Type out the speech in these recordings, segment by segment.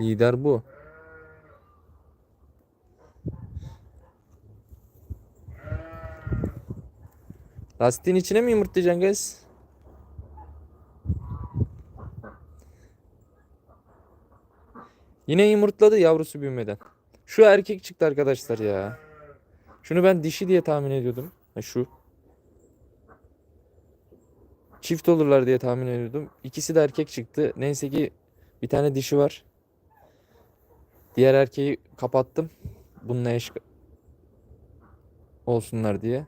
Lider bu. Lastiğin içine mi yumurtlayacaksın kız? Yine yumurtladı yavrusu büyümeden. Şu erkek çıktı arkadaşlar ya. Şunu ben dişi diye tahmin ediyordum. Ha, şu. Çift olurlar diye tahmin ediyordum. İkisi de erkek çıktı. Neyse ki bir tane dişi var. Diğer erkeği kapattım. Bununla eş olsunlar diye.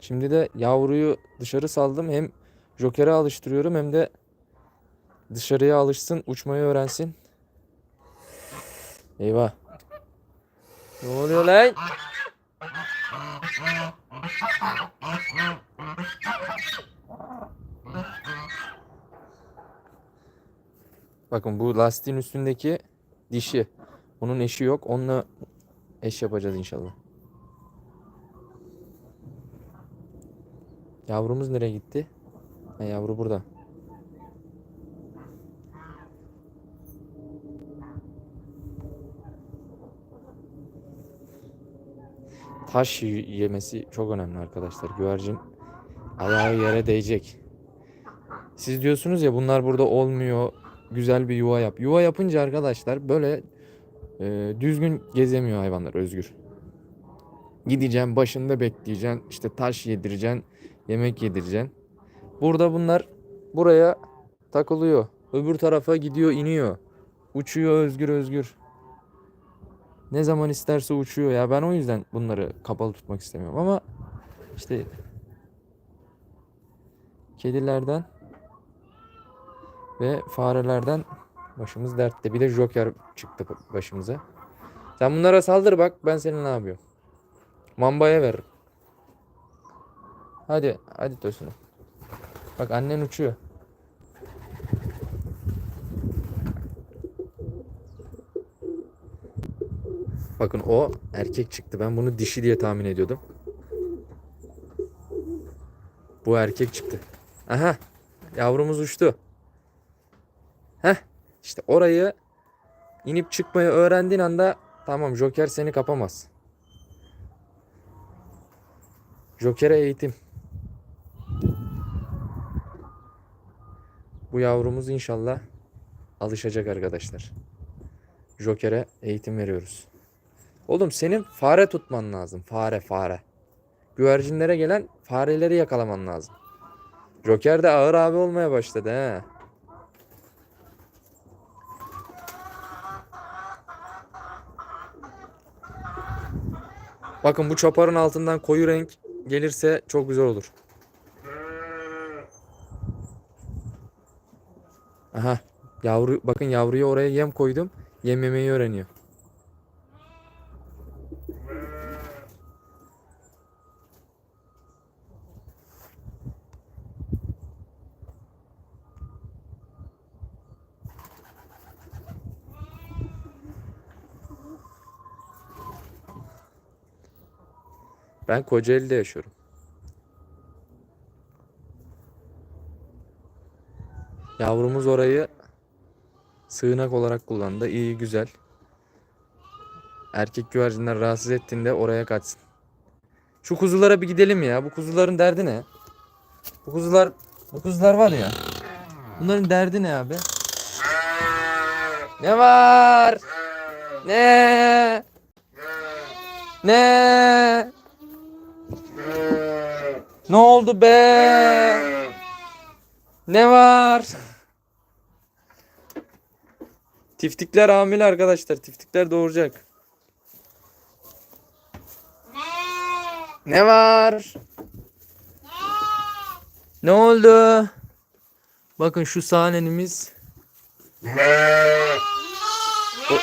Şimdi de yavruyu dışarı saldım. Hem Joker'e alıştırıyorum hem de dışarıya alışsın, uçmayı öğrensin. Eyvah. Ne oluyor lan? Bakın bu lastiğin üstündeki dişi. Onun eşi yok. Onunla eş yapacağız inşallah. Yavrumuz nereye gitti? Ha, yavru burada. Taş yemesi çok önemli arkadaşlar. Güvercin ayağı yere değecek. Siz diyorsunuz ya bunlar burada olmuyor. Güzel bir yuva yap. Yuva yapınca arkadaşlar böyle e, düzgün gezemiyor hayvanlar özgür. Gideceksin başında bekleyeceksin. işte taş yedireceksin. Yemek yedireceksin. Burada bunlar buraya takılıyor. Öbür tarafa gidiyor iniyor. Uçuyor özgür özgür. Ne zaman isterse uçuyor ya. Ben o yüzden bunları kapalı tutmak istemiyorum ama işte kedilerden ve farelerden başımız dertte. Bir de Joker çıktı başımıza. Sen bunlara saldır bak ben senin ne yapıyorum. Mambaya veririm. Hadi hadi Tosunum. Bak annen uçuyor. Bakın o erkek çıktı. Ben bunu dişi diye tahmin ediyordum. Bu erkek çıktı. Aha. Yavrumuz uçtu. Heh. İşte orayı inip çıkmayı öğrendiğin anda tamam Joker seni kapamaz. Joker'e eğitim. Bu yavrumuz inşallah alışacak arkadaşlar. Joker'e eğitim veriyoruz. Oğlum senin fare tutman lazım. Fare fare. Güvercinlere gelen fareleri yakalaman lazım. Joker de ağır abi olmaya başladı he. Bakın bu çaparın altından koyu renk gelirse çok güzel olur. Aha. Yavru bakın yavruyu oraya yem koydum. Yem yemeyi öğreniyor. Ben Kocaeli'de yaşıyorum. Yavrumuz orayı sığınak olarak kullandı. İyi güzel. Erkek güvercinler rahatsız ettiğinde oraya kaçsın. Şu kuzulara bir gidelim ya. Bu kuzuların derdi ne? Bu kuzular bu kuzular var ya. Bunların derdi ne abi? Ne var? Ne? Ne? Ne oldu be? Ne var? Tiftikler hamile arkadaşlar. Tiftikler doğuracak. Ne var? Ne oldu? Bakın şu sahnemiz. Ko-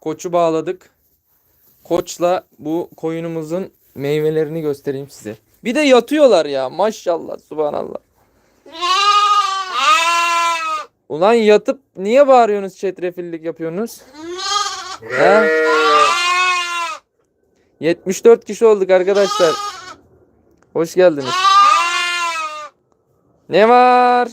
Koçu bağladık. Koçla bu koyunumuzun meyvelerini göstereyim size. Bir de yatıyorlar ya. Maşallah, subhanallah. Ulan yatıp niye bağırıyorsunuz çetrefillik yapıyorsunuz? He? 74 kişi olduk arkadaşlar. Hoş geldiniz. Ne var?